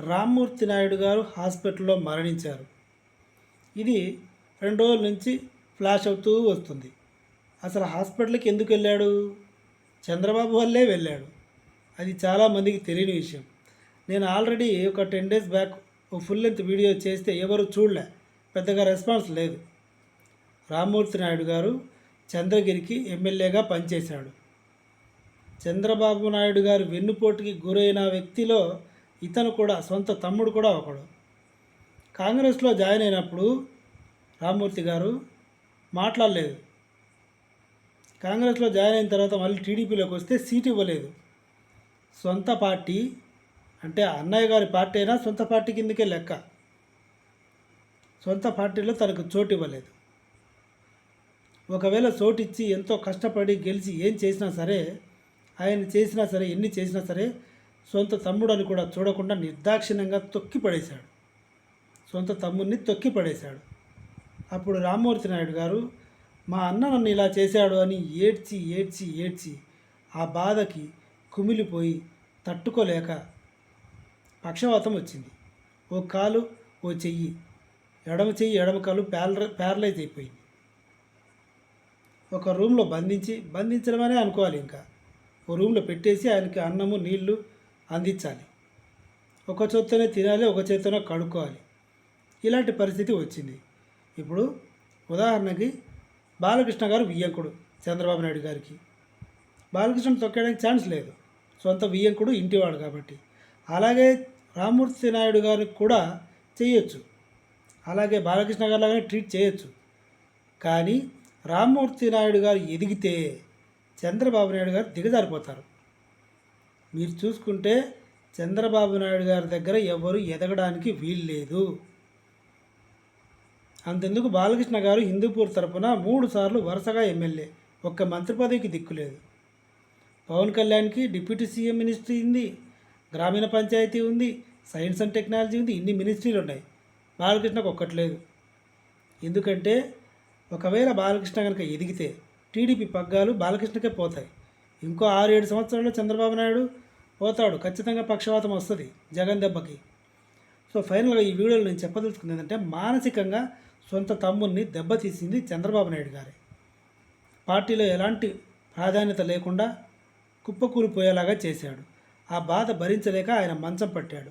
రామ్మూర్తి నాయుడు గారు హాస్పిటల్లో మరణించారు. ఇది రెండు రోజుల నుంచి ఫ్లాష్ అవుతూ వస్తుంది. అసలు హాస్పిటల్కి ఎందుకు వెళ్ళాడు? చంద్రబాబు వల్లే వెళ్ళాడు. అది చాలామందికి తెలియని విషయం. నేను ఆల్రెడీ ఒక టెన్ డేస్ బ్యాక్ ఓ ఫుల్ లెంత్ వీడియో చేస్తే ఎవరు చూడలే. పెద్దగా రెస్పాన్స్ లేదు. రామ్మూర్తి నాయుడు గారు చంద్రగిరికి ఎమ్మెల్యేగా పనిచేశాడు. చంద్రబాబు నాయుడు గారు వెన్నుపోటుకి గురైన వ్యక్తిలో ఇతను కూడా సొంత తమ్ముడు కూడా ఒకడు. కాంగ్రెస్లో జాయిన్ అయినప్పుడు రామ్మూర్తి గారు మాట్లాడలేదు. కాంగ్రెస్లో జాయిన్ అయిన తర్వాత మళ్ళీ టీడీపీలోకి వస్తే సీట్ ఇవ్వలేదు. సొంత పార్టీ అంటే అన్నయ్య గారి పార్టీ అయినా సొంత పార్టీ కిందకే లెక్క. సొంత పార్టీలో తనకు చోటు ఇవ్వలేదు. ఒకవేళ చోటిచ్చి ఎంతో కష్టపడి గెలిచి ఏం చేసినా సరే ఆయన చేసినా సరే ఎన్ని చేసినా సరే సొంత తమ్ముడని కూడా చూడకుండా నిర్దాక్షిణ్యంగా తొక్కి పడేశాడు సొంత తమ్ముడిని తొక్కి పడేశాడు అప్పుడు రామ్మూర్తి నాయుడు గారు మా అన్న నన్ను ఇలా చేశాడు అని ఏడ్చి ఏడ్చి ఏడ్చి ఆ బాధకి కుమిలిపోయి తట్టుకోలేక పక్షవాతం వచ్చింది. ఓ కాలు ఓ చెయ్యి ఎడమ చెయ్యి ఎడమ కాలు ప్యార ప్యారలైజ్ అయిపోయింది. ఒక రూమ్లో బంధించి బంధించడమనే అనుకోవాలి ఇంకా. ఓ రూమ్లో పెట్టేసి ఆయనకి అన్నము నీళ్ళు అందించాలి. ఒక చేత్తోనే తినాలి ఒక చేత్తోనే కడుక్కోవాలి. ఇలాంటి పరిస్థితి వచ్చింది. ఇప్పుడు ఉదాహరణకి బాలకృష్ణ గారు వియ్యంకుడు చంద్రబాబు నాయుడు గారికి. బాలకృష్ణ తొక్కడానికి ఛాన్స్ లేదు. సొంత వియ్యంకుడు ఇంటివాడు కాబట్టి. అలాగే రామ్మూర్తి నాయుడు గారికి కూడా చేయొచ్చు. అలాగే బాలకృష్ణ గారు లాగానే ట్రీట్ చేయొచ్చు. కానీ రామ్మూర్తి నాయుడు గారు ఎదిగితే చంద్రబాబు నాయుడు గారు దిగజారిపోతారు. మీరు చూసుకుంటే చంద్రబాబు నాయుడు గారి దగ్గర ఎవరు ఎదగడానికి వీలు లేదు. అంతెందుకు బాలకృష్ణ గారు హిందూపూర్ తరపున మూడు సార్లు వరుసగా ఎమ్మెల్యే. ఒక్క మంత్రి పదవికి దిక్కులేదు పవన్ కళ్యాణ్కి డిప్యూటీ సీఎం మినిస్ట్రీ ఉంది గ్రామీణ పంచాయతీ ఉంది సైన్స్ అండ్ టెక్నాలజీ ఉంది ఇన్ని మినిస్ట్రీలు ఉన్నాయి. బాలకృష్ణకు ఒక్కట్లేదు ఎందుకంటే ఒకవేళ బాలకృష్ణ కనుక ఎదిగితే టీడీపీ పగ్గాలు బాలకృష్ణకే పోతాయి. ఇంకో ఆరు ఏడు సంవత్సరాల్లో చంద్రబాబు నాయుడు పోతాడు. ఖచ్చితంగా పక్షవాతం వస్తుంది జగన్ దెబ్బకి. సో ఫైనల్గా ఈ వీడియోలో నేను చెప్పదలుచుకుంది ఏంటంటే మానసికంగా సొంత తమ్ముడిని దెబ్బతీసింది చంద్రబాబు నాయుడు గారే. పార్టీలో ఎలాంటి ప్రాధాన్యత లేకుండా కుప్పకూలిపోయేలాగా చేశాడు. ఆ బాధ భరించలేక ఆయన మంచం పట్టాడు.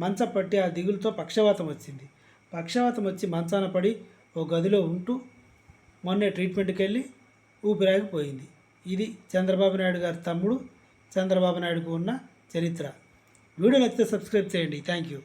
మంచం పట్టి ఆ దిగులుతో పక్షవాతం వచ్చింది. పక్షవాతం వచ్చి మంచాన పడి ఓ గదిలో ఉంటూ మొన్నే ట్రీట్మెంట్కి వెళ్ళి ఊపిరాగిపోయింది ఇది చంద్రబాబు నాయుడు గారి తమ్ముడు చంద్రబాబు నాయుడుకు ఉన్న చరిత్ర. వీడియో నచ్చితే సబ్స్క్రైబ్ చేయండి. Thank you